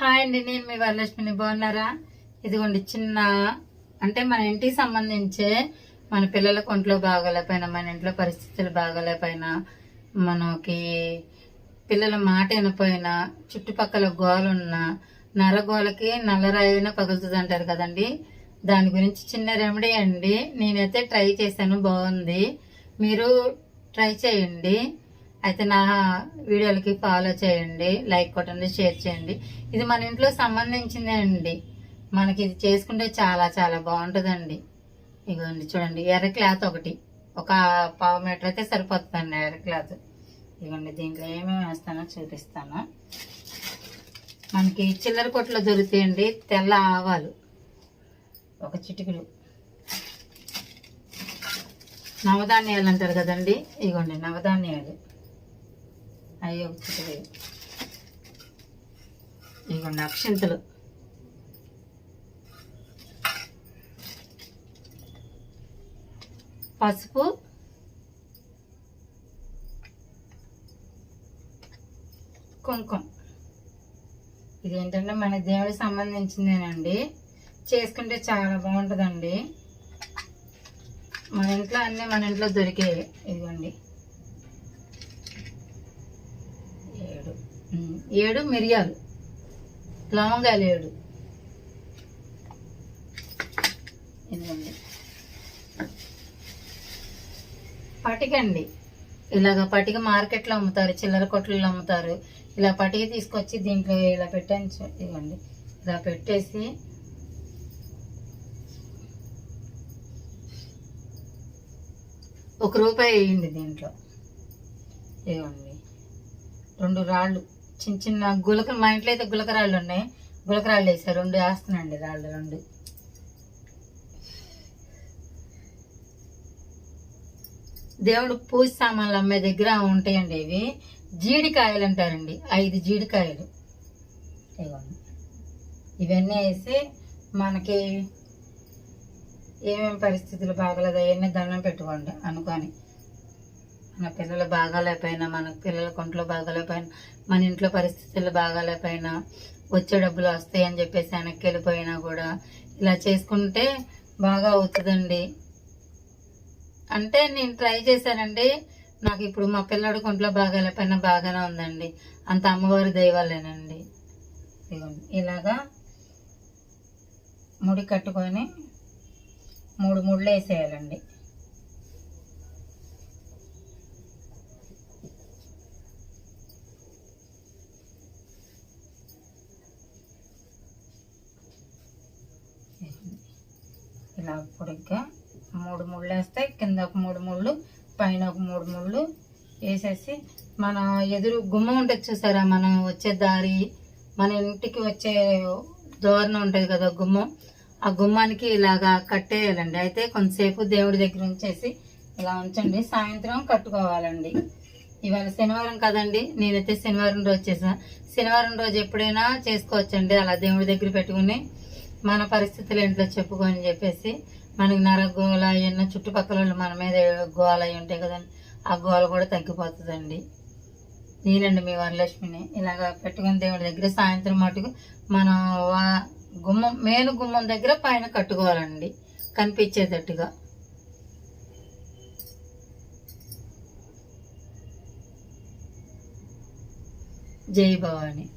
Hi అండి నేను మీ వరలక్ష్మిని. బాగున్నారా? ఇదిగోండి చిన్న అంటే మన ఇంటికి సంబంధించే మన పిల్లల ఒంట్లో బాగోలేకపోయినా మన ఇంట్లో పరిస్థితులు బాగోలేకపోయినా మనకి పిల్లల మాట వినపోయినా చుట్టుపక్కల గోలున్నా నరగోలకి నల్లరాయిన పగులుతుంది అంటారు కదండి. దాని గురించి చిన్న రెమెడీ అండి. నేనైతే ట్రై చేశాను బాగుంది. మీరు ట్రై చేయండి. అయితే నా వీడియోలకి ఫాలో చేయండి లైక్ కొట్టండి షేర్ చేయండి. ఇది మన ఇంట్లో సంబంధించిందే అండి. మనకి ఇది చేసుకుంటే చాలా చాలా బాగుంటుందండి. ఇదిగోండి చూడండి ఎర్ర క్లాత్ ఒకటి. ఒక పావు మీటర్ అయితే సరిపోతుందండి ఎర్ర క్లాత్. ఇదిగోండి దీంట్లో ఏమేమి వేస్తానో చూపిస్తాను. మనకి చిల్లర కొట్లో దొరుకుతాయండి తెల్ల ఆవాలు. ఒక చిటికలు. నవధాన్యాలు అంటారు కదండి. ఇగోండి నవధాన్యాలు. అవి ఒకటి ఇదిగోండి అక్షింతలు పసుపు. కుంకుమ. ఇదేంటంటే మన దేవుడికి సంబంధించిందేనండి. చేసుకుంటే చాలా బాగుంటుందండి. మన ఇంట్లో అన్నీ మన ఇంట్లో దొరికేవి ఇదిగోండి. ఏడు మిరియాలు. లవంగాలు ఏడు ఇదిగోండి. పటికండి. ఇలాగ పటిక మార్కెట్లో అమ్ముతారు చిల్లర కొట్లలో అమ్ముతారు. ఇలా పటిక తీసుకొచ్చి దీంట్లో ఇలా పెట్టాను ఇవ్వండి ఇలా పెట్టేసి ఒక రూపాయి వేయండి దీంట్లో. ఇవ్వండి రెండు రాళ్ళు. చిన్న చిన్న గులక మా ఇంట్లో అయితే గులకరాళ్ళు ఉన్నాయి. గులకరాళ్ళు వేసారు రెండు వేస్తున్నాండి రాళ్ళు రెండు. దేవుడు పూజ సామాన్లు అమ్మే దగ్గర ఉంటాయండి ఇవి. జీడికాయలు అంటారండి. ఐదు జీడికాయలు. ఇవన్నీ వేసి మనకి ఏమేమి పరిస్థితులు బాగలేదు అవన్నీ దండం పెట్టుకోండి అనుకొని. మన పిల్లలు బాగాలేకపోయినా మన పిల్లల కొంట్లో బాగాలేకపోయినా మన ఇంట్లో పరిస్థితులు బాగాలేకపోయినా వచ్చే డబ్బులు వస్తాయి అని చెప్పేసి వెనక్కి వెళ్ళిపోయినా కూడా ఇలా చేసుకుంటే బాగా అవుతుందండి. అంటే నేను ట్రై చేశానండి. నాకు ఇప్పుడు మా పిల్లడు కొంట్లో బాగాలేకపోయినా బాగానే ఉందండి. అంత అమ్మవారి దైవాలేనండి ఇలాగా ముడి కట్టుకొని మూడు ముళ్ళు వేసేయాలండి. ఇలా పొడిగ్గా మూడు ముళ్ళు వేస్తే కింద ఒక మూడు ముళ్ళు పైన ఒక మూడు ముళ్ళు వేసేసి మన ఎదురు గుమ్మం ఉంటుంది చూసారా? మనం వచ్చే దారి మన ఇంటికి వచ్చే దోరణ ఉంటుంది కదా గుమ్మం. ఆ గుమ్మానికి ఇలాగా కట్టేయాలండి. అయితే కొంతసేపు దేవుడి దగ్గర ఉంచేసి ఇలా ఉంచండి. సాయంత్రం కట్టుకోవాలండి. ఇవాళ శనివారం కదండి. నేనైతే శనివారం రోజు చేసాను శనివారం రోజు ఎప్పుడైనా చేసుకోవచ్చండి. అలా దేవుడి దగ్గర పెట్టుకుని మన పరిస్థితులు ఏంటో చెప్పుకొని చెప్పేసి మనకి నరగోళ ఎన్నో చుట్టుపక్కల వాళ్ళు మన మీద గోళ అయి ఉంటాయి కదండి ఆ గోళ కూడా తగ్గిపోతుందండి. నేనండి మీ వరలక్ష్మిని ఇలాగ పెట్టుకుని దేవుడి దగ్గర సాయంత్రం మటుకు మనం వా- గుమ్మం మేలు గుమ్మం దగ్గర పైన కట్టుకోవాలండి కనిపించేటట్టుగా. జై భవాని.